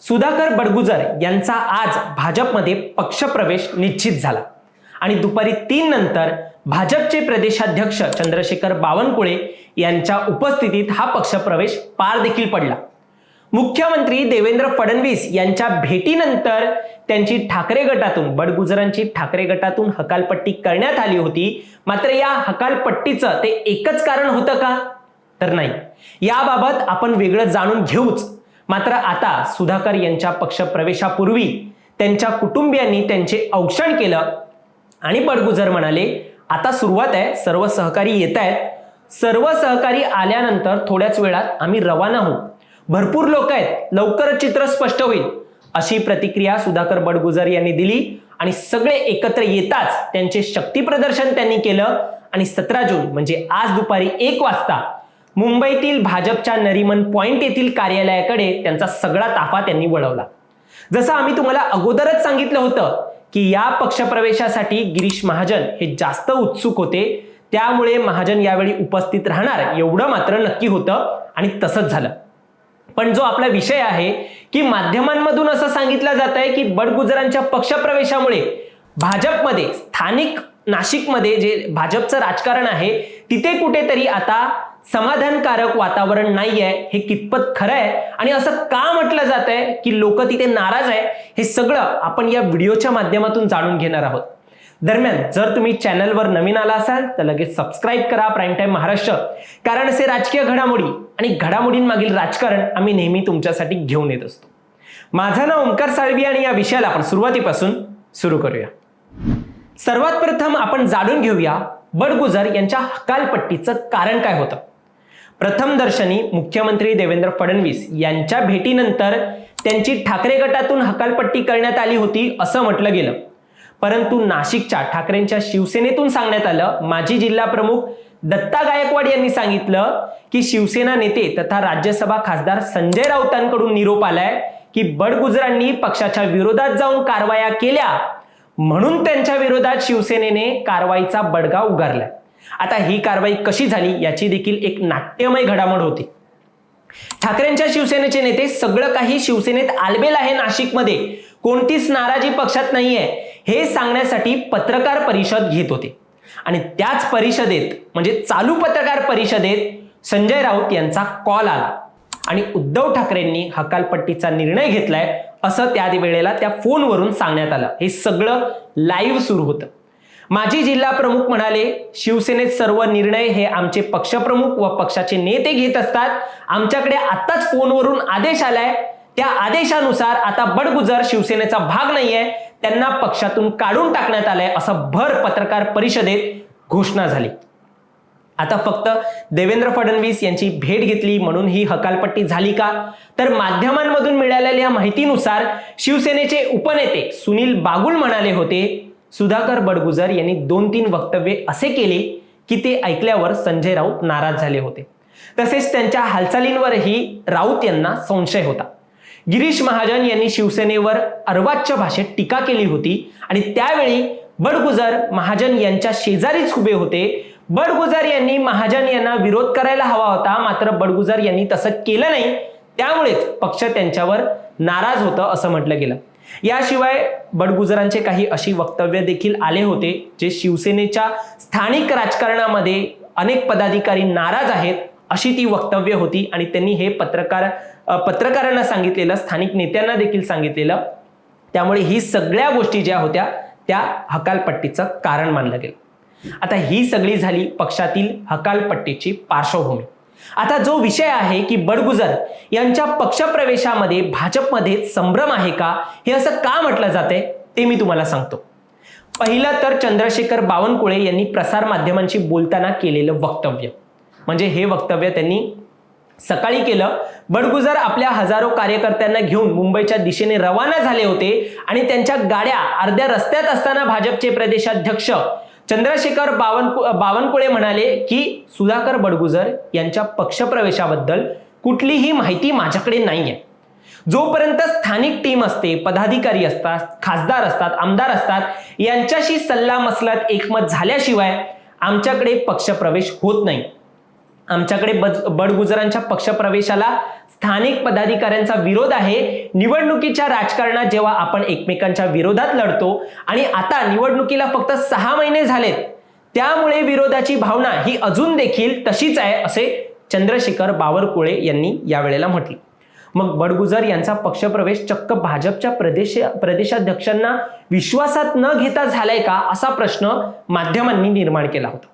सुधाकर बडगुजर यांचा आज भाजपमध्ये पक्षप्रवेश निश्चित झाला. आणि दुपारी तीन नंतर भाजपचे प्रदेशाध्यक्ष चंद्रशेखर बावनकुळे यांच्या उपस्थितीत हा पक्षप्रवेश पार देखील पडला. मुख्यमंत्री देवेंद्र फडणवीस यांच्या भेटीनंतर त्यांची ठाकरे गटातून बडगुजरांची ठाकरे गटातून हकालपट्टी करण्यात आली होती. मात्र या हकालपट्टीचं ते एकच कारण होतं का? तर नाही. याबाबत आपण वेगळं जाणून घेऊच. मात्र आता सुधाकर यांच्या पक्षप्रवेशापूर्वी त्यांच्या कुटुंबियांनी त्यांचे औक्षण केलं. आणि बडगुजर म्हणाले आता सुरुवात आहे सर्व सहकारी येत आहेत. सर्व सहकारी आल्यानंतर थोड्याच वेळात आम्ही रवाना होऊ. भरपूर लोक आहेत लवकरच चित्र स्पष्ट होईल. अशी प्रतिक्रिया सुधाकर बडगुजर यांनी दिली आणि सगळे एकत्र येताच त्यांचे शक्ती प्रदर्शन त्यांनी केलं. आणि सतरा जून म्हणजे आज दुपारी एक वाजता मुंबईतील भाजपच्या नरीमन पॉइंट येथील कार्यालयाकडे त्यांचा सगळा ताफा त्यांनी वळवला. जसं आम्ही तुम्हाला अगोदरच सांगितलं होतं की या पक्षप्रवेशासाठी गिरीश महाजन हे जास्त उत्सुक होते त्यामुळे महाजन यावेळी उपस्थित राहणार एवढं मात्र नक्की होतं आणि तसंच झालं. पण जो आपला विषय आहे की माध्यमांमधून असं सांगितलं जात आहे की बडगुजरांच्या पक्षप्रवेशामुळे भाजपमध्ये स्थानिक नाशिकमध्ये जे भाजपचं राजकारण आहे तिथे कुठेतरी आता समाधानकारक वातावरण नाही आहे हे कितपत खरं आहे आणि असं का म्हटलं जात आहे की लोक तिथे नाराज आहे हे सगळं आपण या व्हिडिओच्या माध्यमातून जाणून घेणार आहोत. दरम्यान जर तुम्ही चॅनलवर नवीन आला असाल तर लगेच सबस्क्राईब करा प्राईम टाईम महाराष्ट्र. कारण असे राजकीय घडामोडी आणि घडामोडींमागील राजकारण आम्ही नेहमी तुमच्यासाठी घेऊन येत असतो. माझं नाव ओंकार साळवी आणि या विषयाला आपण सुरुवातीपासून सुरू करूया. सर्वात प्रथम आपण जाणून घेऊया बडगुजर यांच्या हकालपट्टीचं कारण काय होतं? प्रथम दर्शनी मुख्यमंत्री देवेंद्र फडणवीस यांच्या भेटीनंतर त्यांची ठाकरे गटातून हकालपट्टी करण्यात आली होती असं म्हटलं गेलं. परंतु नाशिकच्या ठाकरेंच्या शिवसेनेतून सांगण्यात आलं माजी जिल्हा प्रमुख दत्ता गायकवाड यांनी सांगितलं की शिवसेना नेते तथा राज्यसभा खासदार संजय राऊतांकडून निरोप आलाय की बडगुजरांनी पक्षाच्या विरोधात जाऊन कारवाया केल्या म्हणून त्यांच्या विरोधात शिवसेनेने कारवाईचा बडगा उगारला आता ही कारवाई कशी झाली याची देखील एक नाट्यमय घडामोड होती. ठाकरेंच्या शिवसेनेचे नेते सगळं काही शिवसेनेत आलबेल आहे नाशिकमध्ये. कोणतीच नाराजी पक्षात नाहीये हे सांगण्यासाठी पत्रकार परिषद घेत होते. आणि त्याच परिषदेत म्हणजे चालू पत्रकार परिषदेत संजय राऊत यांचा कॉल आला. आणि उद्धव ठाकरेंनी हकालपट्टीचा निर्णय घेतलाय असं त्या वेळेला त्या फोनवरून सांगण्यात आलं. हे सगळं लाईव्ह सुरू होतं. माजी जिल्हा प्रमुख म्हणाले शिवसेनेत सर्व निर्णय हे आमचे पक्षप्रमुख व पक्षाचे नेते घेत असतात. आमच्याकडे आताच फोनवरून आदेश आलाय. त्या आदेशानुसार आता बडगुजर शिवसेनेचा भाग नाहीये. त्यांना पक्षातून काढून टाकण्यात आलंय असं भर पत्रकार परिषदेत घोषणा झाली. आता फक्त देवेंद्र फडणवीस यांची भेट घेतली म्हणून ही हकालपट्टी झाली का? तर माध्यमांमधून मिळालेल्या माहितीनुसार शिवसेनेचे उपनेते सुनील बागुल म्हणाले होते सुधाकर बडगुजर यांनी दोन तीन वक्तव्ये असे केले की ते ऐकल्यावर संजय राऊत नाराज झाले होते. तसेच त्यांच्या हालचालींवरही राऊत यांना संशय होता. गिरीश महाजन यांनी शिवसेनेवर अर्वाच्य भाषेत टीका केली होती आणि त्यावेळी बडगुजर महाजन यांच्या शेजारीच उभे होते बडगुजार यांनी महाजन यांना विरोध करायला हवा होता मात्र बडगुजार यांनी तसं केलं नाही. त्यामुळेच पक्ष त्यांच्यावर नाराज होतं असं म्हटलं गेलं. याशिवाय बडगुजरांचे काही अशी वक्तव्य देखील आले होते जे शिवसेनेच्या स्थानिक राजकारणामध्ये अनेक पदाधिकारी नाराज आहेत अशी ती वक्तव्य होती आणि त्यांनी हे पत्रकार पत्रकारांना सांगितलेलं स्थानिक नेत्यांना देखील सांगितलेलं. त्यामुळे ही सगळ्या गोष्टी ज्या होत्या त्या हकालपट्टीचं कारण मानलं गेलं. आता ही सगळी झाली पक्षातील हकालपट्टीची पार्श्वभूमी. आता जो विषय आहे की बडगुजर यांच्या पक्षप्रवेशामध्ये भाजपमध्ये संभ्रम आहे का हे असं का म्हटलं जाते ते मी तुम्हाला सांगतो. पहिलं तर चंद्रशेखर बावनकुळे यांनी प्रसार माध्यमांशी बोलताना केलेलं वक्तव्य. म्हणजे हे वक्तव्य त्यांनी सकाळी केलं. बडगुजर आपल्या हजारो कार्यकर्त्यांना घेऊन मुंबईच्या दिशेने रवाना झाले होते आणि त्यांच्या गाड्या अर्ध्या रस्त्यात असताना भाजपचे प्रदेशाध्यक्ष चंद्रशेखर बावनकु बावनकुळे म्हणाले की सुधाकर बडगुजर यांच्या पक्षप्रवेशाबद्दल कुठलीही माहिती माझ्याकडे नाही आहे जोपर्यंत स्थानिक टीम असते पदाधिकारी असतात खासदार असतात आमदार असतात यांच्याशी सल्ला मसलत एकमत झाल्याशिवाय आमच्याकडे पक्षप्रवेश होत नाही. आमच्याकडे बडगुजरांच्या पक्षप्रवेशाला स्थानिक पदाधिकाऱ्यांचा विरोध आहे. निवडणुकीच्या राजकारणात जेव्हा आपण एकमेकांच्या विरोधात लढतो आणि आता निवडणुकीला फक्त सहा महिने झालेत त्यामुळे विरोधाची भावना ही अजून देखील तशीच आहे असे चंद्रशेखर बावरकुळे यांनी यावेळेला म्हटले. मग बडगुजर यांचा पक्षप्रवेश चक्क भाजपच्या प्रदेश प्रदेशाध्यक्षांना विश्वासात न घेता झालाय का असा प्रश्न माध्यमांनी निर्माण केला होता.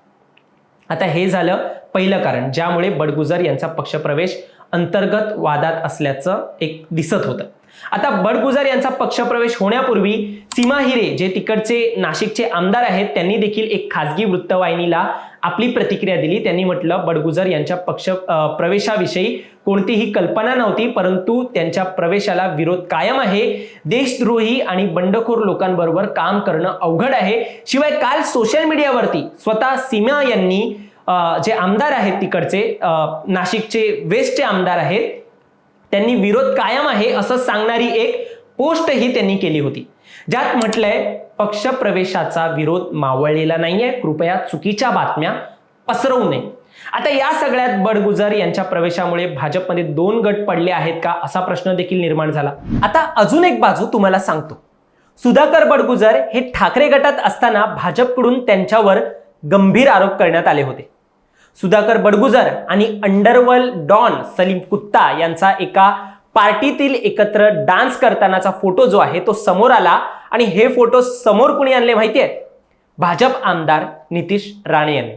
आता हे झालं पहिलं कारण ज्यामुळे बडगुजर यांचा पक्षप्रवेश अंतर्गत वादात असल्याचं एक दिसत होतं. आता बडगुजार यांचा पक्षप्रवेश होण्यापूर्वी सीमा हिरे जे तिकडचे नाशिकचे आमदार आहेत त्यांनी देखील एक खासगी वृत्तवाहिनीला आपली प्रतिक्रिया दिली. त्यांनी म्हटलं बडगुजर यांच्या पक्ष प्रवेशाविषयी कोणतीही कल्पना नव्हती परंतु त्यांच्या प्रवेशाला विरोध कायम आहे. देशद्रोही आणि बंडखोर लोकांबरोबर काम करणं अवघड आहे. शिवाय काल सोशल मीडियावरती स्वतः सीमा यांनी जे आमदार आहेत तिकडचे नाशिकचे वेस्टचे आमदार आहेत त्यांनी विरोध कायम आहे असं सांगणारी एक पोस्ट ही त्यांनी केली होती. ज्यात म्हटलंय पक्ष प्रवेशाचा विरोध मावळलेला नाहीये कृपया चुकीच्या बातम्या पसरवू नये. आता या सगळ्यात बडगुजर यांच्या प्रवेशामुळे भाजपमध्ये दोन गट पडले आहेत का असा प्रश्न देखील निर्माण झाला. आता अजून एक बाजू तुम्हाला सांगतो. सुधाकर बडगुजर हे ठाकरे गटात असताना भाजपकडून त्यांच्यावर गंभीर आरोप करण्यात आले होते. सुधाकर बडगुजर आणि अंडरवर्ल्ड डॉन सलीम कुत्ता यांचा एका पार्टीतील एकत्र डान्स करतानाचा फोटो जो आहे तो समोर आला. आणि हे फोटो समोर कुणी आणले माहितीये भाजप आमदार नितीश राणे यांनी.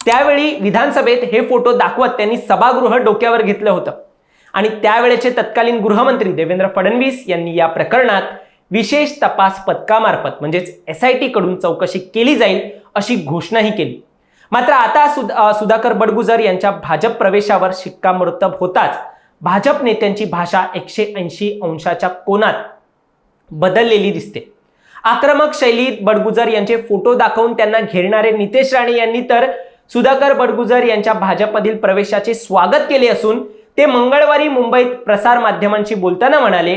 त्यावेळी विधानसभेत हे फोटो दाखवत त्यांनी सभागृह डोक्यावर घेतलं होतं. आणि त्यावेळेचे तत्कालीन गृहमंत्री देवेंद्र फडणवीस यांनी या प्रकरणात विशेष तपास पथकामार्फत म्हणजेच एस आय टी कडून चौकशी केली जाईल अशी घोषणाही केली. मात्र आता सुद सुधाकर बडगुजर यांच्या भाजप प्रवेशावर शिक्कामोर्तब होताच भाजप नेत्यांची भाषा एकशे ऐंशी अंशाच्या कोनात बदललेली दिसते. आक्रमक शैलीत बडगुजर यांचे फोटो दाखवून त्यांना घेरणारे नितेश राणे यांनी तर सुधाकर बडगुजर यांच्या भाजपमधील प्रवेशाचे स्वागत केले असून ते मंगळवारी मुंबईत प्रसार माध्यमांशी बोलताना म्हणाले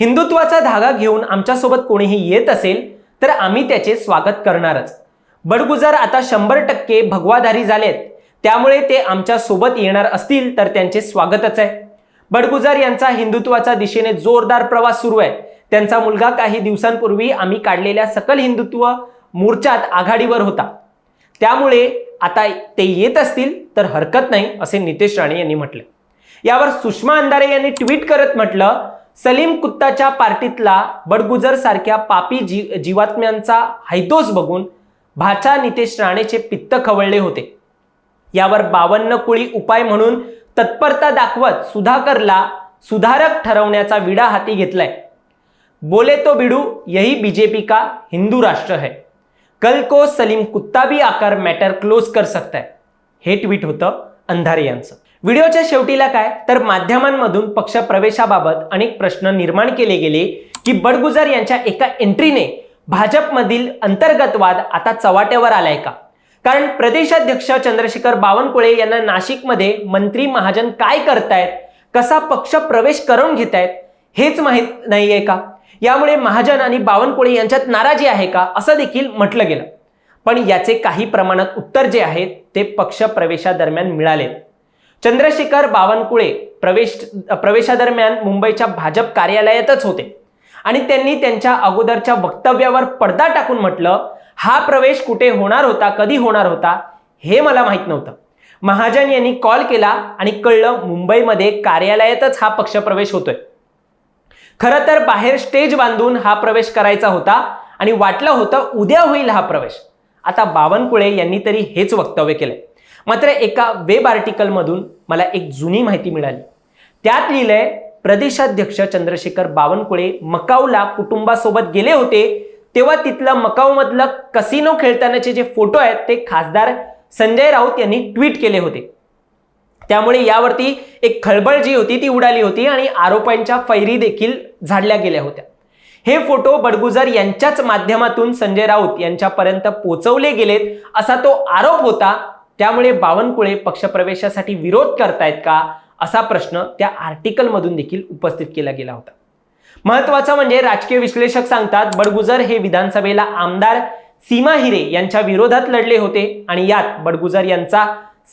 हिंदुत्वाचा धागा घेऊन आमच्यासोबत कोणीही येत असेल तर आम्ही त्याचे स्वागत करणारच. बडगुजर आता शंभर टक्के भगवाधारी झालेत. त्यामुळे ते आमच्यासोबत येणार असतील तर त्यांचे स्वागतच आहे. बडगुजर यांचा हिंदुत्वाच्या दिशेने जोरदार प्रवास सुरू आहे. त्यांचा मुलगा काही दिवसांपूर्वी आम्ही काढलेल्या सकल हिंदुत्व मोर्चात आघाडीवर होता. त्यामुळे आता ते येत असतील तर हरकत नाही असे नितेश राणे यांनी म्हटले. यावर सुषमा अंधारे यांनी ट्विट करत म्हटलं सलीम कुत्ताच्या पार्टीतला बडगुजर सारख्या पापी जी जीवात्म्यांचा हैदोस बघून भाचा नितेश राणेचे पित्त खवळले होते. यावर बावन्न कुळी उपाय म्हणून तत्परता दाखवत सुधाकरला सुधारक ठरवण्याचा विडा हाती घेतलाय. बोले तो बिडू यही बीजेपी का हिंदू राष्ट्र है. कल को सलीम कुत्ता भी आकर मॅटर क्लोज कर सकता है. हे ट्विट होतं अंधारे यांचं. व्हिडिओच्या शेवटीला काय? तर माध्यमांमधून पक्ष प्रवेशाबाबत अनेक प्रश्न निर्माण केले गेले की बडगुजर यांच्या एका एंट्रीने भाजपमधील अंतर्गतवाद आता चव्हाट्यावर आलाय का? कारण प्रदेशाध्यक्ष चंद्रशेखर बावनकुळे यांना नाशिकमध्ये मंत्री महाजन काय करतायत? कसा पक्ष प्रवेश करून घेतायत? हेच माहीत नाहीये का? यामुळे महाजन आणि बावनकुळे यांच्यात नाराजी आहे का? असं देखील म्हटलं गेलं. पण याचे काही प्रमाणात उत्तर जे आहेत ते पक्ष प्रवेशादरम्यान मिळाले. चंद्रशेखर बावनकुळे प्रवेश प्रवेशादरम्यान मुंबईच्या भाजप कार्यालयातच होते. आणि त्यांनी त्यांच्या अगोदरच्या वक्तव्यावर पडदा टाकून म्हटलं हा प्रवेश कुठे होणार होता कधी होणार होता हे मला माहीत नव्हतं. महाजन यांनी कॉल केला आणि कळलं मुंबईमध्ये कार्यालयातच हा पक्षप्रवेश होतोय. खरं तर बाहेर स्टेज बांधून हा प्रवेश करायचा होता आणि वाटलं होतं उद्या होईल हा प्रवेश. आता बावनकुळे यांनी तरी हेच वक्तव्य केलंय. मात्र एका वेब आर्टिकलमधून मला एक जुनी माहिती मिळाली. त्यात लिहिलंय प्रदेशाध्यक्ष चंद्रशेखर बावनकुळे मकाऊला कुटुंबासोबत गेले होते तेव्हा तिथलं मकाऊमधलं कसिनो खेळतानाचे जे फोटो आहेत ते खासदार संजय राऊत यांनी ट्विट केले होते. त्यामुळे यावरती एक खळबळ जी होती ती उडाली होती आणि आरोपांच्या फैरी देखील झाडल्या गेल्या होत्या. हे फोटो बडगुजर यांच्याच माध्यमातून संजय राऊत यांच्यापर्यंत पोहोचवले गेलेत असा तो आरोप होता. त्यामुळे बावनकुळे पक्षप्रवेशासाठी विरोध करतायत का? असा प्रश्न त्या आर्टिकलमधून देखील उपस्थित केला गेला होता. महत्वाचं म्हणजे राजकीय विश्लेषक सांगतात बडगुजर हे विधानसभेला आमदार सीमा हिरे यांच्या विरोधात लढले होते आणि यात बडगुजर यांचा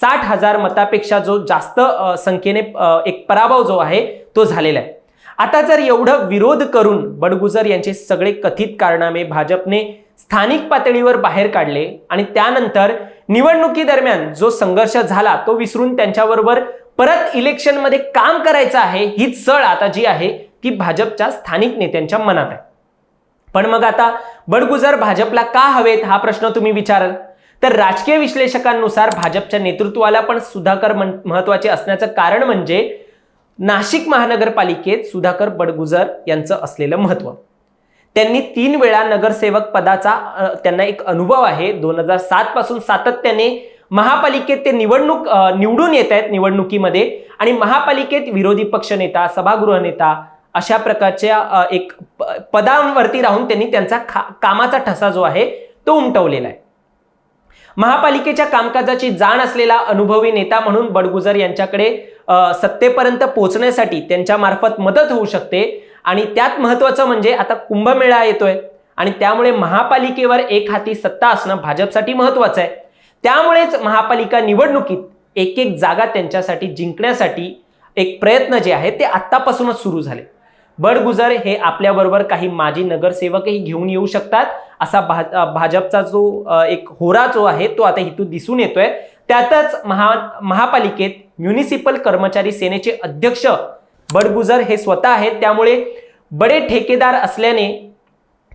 साठ हजार मतापेक्षा जो जास्त संख्येने एक पराभव जो आहे तो झालेला आहे. आता जर एवढं विरोध करून बडगुजर यांचे सगळे कथित कारणामे भाजपने स्थानिक पातळीवर बाहेर काढले आणि त्यानंतर निवडणुकीदरम्यान जो संघर्ष झाला तो विसरून त्यांच्याबरोबर परत इलेक्शनमध्ये काम करायचं आहे ही चळ आता जी आहे ती भाजपच्या स्थानिक नेत्यांच्या मनात आहे. पण मग आता बडगुजर भाजपला का हवेत हा प्रश्न तुम्ही विचाराल? तर राजकीय विश्लेषकांनुसार भाजपच्या नेतृत्वाला पण सुधाकर महत्त्वाचे असण्याचं कारण म्हणजे नाशिक महानगरपालिकेत सुधाकर बडगुजर यांचं असलेलं महत्त्व. त्यांनी तीन वेळा नगरसेवक पदाचा त्यांना एक अनुभव आहे. दोन हजार सात पासून सातत्याने महापालिकेत ते निवडणूक निवडून येत आहेत निवडणुकीमध्ये. आणि महापालिकेत विरोधी पक्षनेता सभागृह नेता अशा प्रकारच्या एक प- पदांवरती राहून त्यांनी त्यांचा खा- कामाचा ठसा जो आहे तो उमटवलेला आहे. महापालिकेच्या कामकाजाची जाण असलेला अनुभवी नेता म्हणून बडगुजर यांच्याकडे सत्तेपर्यंत पोहोचण्यासाठी त्यांच्या मार्फत मदत होऊ शकते. आणि त्यात महत्वाचं म्हणजे आता कुंभमेळा येतोय. आणि त्यामुळे महापालिकेवर एक हाती सत्ता असणं भाजपसाठी महत्वाचं आहे. त्यामुळेच महापालिका निवडणुकीत एक एक जागा त्यांच्यासाठी जिंकण्यासाठी एक प्रयत्न जे आहे ते आत्तापासूनच सुरू झाले. बडगुजर हे आपल्याबरोबर काही माजी नगरसेवकही घेऊन येऊ शकतात असा भा भाजपचा जो एक होरा जो आहे तो आता इथून दिसून येतोय. त्यातच महा महापालिकेत म्युनिसिपल कर्मचारी सेनेचे अध्यक्ष बडगुजर हे स्वतः आहेत. त्यामुळे बडे ठेकेदार असल्याने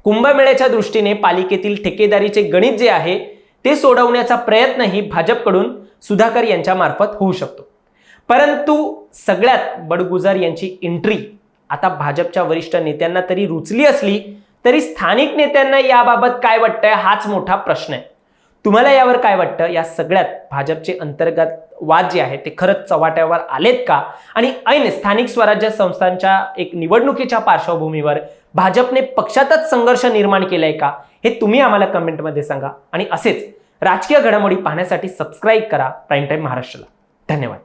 कुंभमेळ्याच्या दृष्टीने पालिकेतील ठेकेदारीचे गणित जे आहे ते सोडवण्याचा प्रयत्नही भाजपकडून सुधाकर यांच्या मार्फत होऊ शकतो. परंतु सगळ्यात बडगुजार यांची एंट्री आता भाजपच्या वरिष्ठ नेत्यांना तरी रुचली असली तरी स्थानिक नेत्यांना याबाबत काय वाटतंय हाच मोठा प्रश्न आहे. तुम्हाला यावर काय वाटतं? या सगळ्यात भाजपचे अंतर्गत वाद जे आहे ते खरंच चव्हाट्यावर आलेत का? आणि ऐन स्थानिक स्वराज्य संस्थांच्या एक निवडणुकीच्या पार्श्वभूमीवर भाजपने पक्षातच संघर्ष निर्माण केलाय का? हे तुम्ही आम्हाला कमेंटमध्ये सांगा. आणि असेच राजकीय घडामोडी पाहण्यासाठी सबस्क्राईब करा. प्राईम टाईम महाराष्ट्राला. धन्यवाद.